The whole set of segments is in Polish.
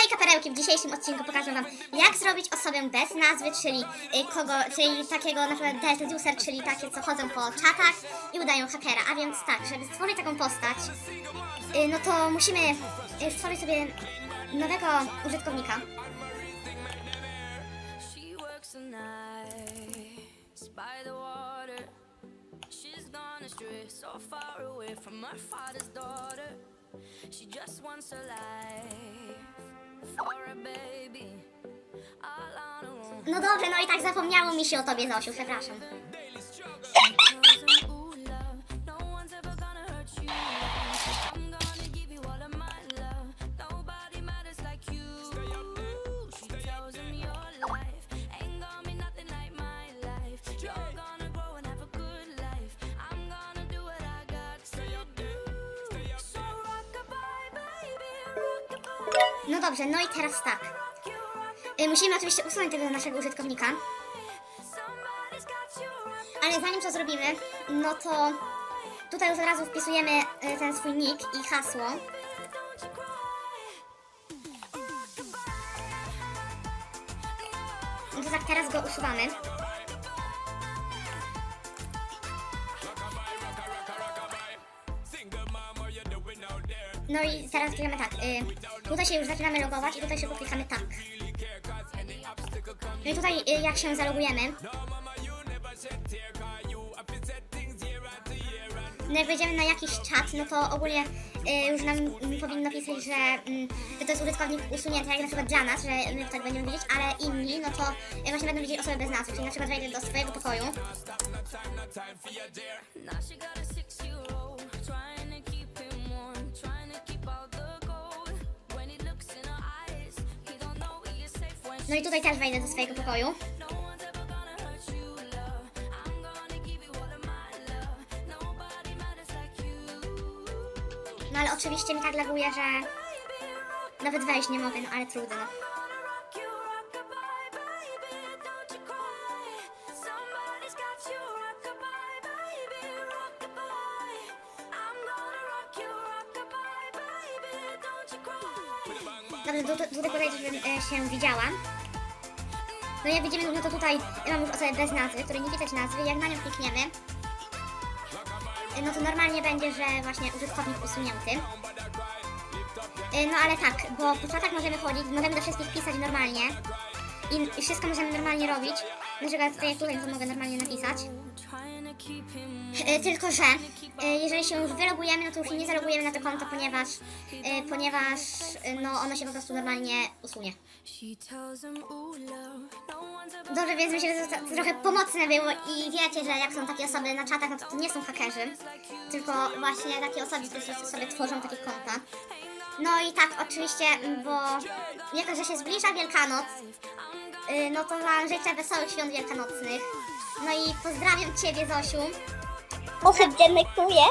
Hej kaperełki, w dzisiejszym odcinku pokażę wam jak zrobić osobę bez nazwy, czyli y, kogo, czyli takiego na przykład delta user, czyli takie co chodzą po czatach i udają hakera, a więc tak, żeby stworzyć taką postać, y, no to musimy y, stworzyć sobie nowego użytkownika. She just wants a life No dobrze, no i tak zapomniało mi się o tobie Zosiu, przepraszam. No dobrze, no i teraz tak. Y, musimy oczywiście usunąć tego naszego użytkownika, ale zanim to zrobimy, no to tutaj już od razu wpisujemy y, ten swój nick i hasło. No to tak teraz go usuwamy. No i teraz klikamy tak. Y, tutaj się już zaczynamy logować i tutaj sobie klikamy tak. No i tutaj y, jak się zalogujemy. No jak wejdziemy na jakiś czat, no to ogólnie y, już nam powinno pisać, że, mm, że to jest użytkownik usunięty, jak na przykład dla nas, że my tak będziemy widzieć, ale inni, no to y, właśnie będą widzieć osoby bez nazwy, czyli na przykład wejdę do swojego pokoju. No i tutaj też wejdę do swojego pokoju. no ale oczywiście mi tak laguje, że nawet wejść nie mogę, no ale trudno. Dobrze, do, tego wejdę, żebym e, się widziała. No jak widzimy, no to tutaj mam już osobę bez nazwy, której nie widać nazwy. Jak na nią klikniemy, no to normalnie będzie, że właśnie użytkownik usunięty. E, No ale tak, bo po czatach możemy chodzić, możemy do wszystkich pisać normalnie i, wszystko możemy normalnie robić. Na przykład tutaj, tutaj to mogę normalnie napisać. E, Tylko, że e, jeżeli się już wylogujemy, no to już nie zalogujemy na to konto, ponieważ, ponieważ no, ono się po prostu normalnie usunie. Dobrze, więc myślę, że to, trochę pomocne było i wiecie, że jak są takie osoby na czatach, no to to nie są hakerzy, tylko właśnie takie osoby, które sobie tworzą takie konta. No i tak, oczywiście, bo jako, że się zbliża Wielkanoc, y, no to wam życzę wesołych świąt wielkanocnych. No i pozdrawiam Ciebie, Zosiu.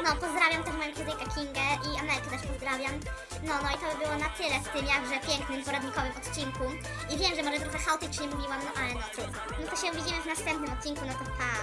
No, pozdrawiam też moją kuzynkę Kingę i Amelkę też pozdrawiam. No, no i to by było na tyle w tym jakże pięknym, poradnikowym odcinku. I wiem, że może trochę chaotycznie mówiłam, no ale no trudno. No to się widzimy w następnym odcinku, no to pa!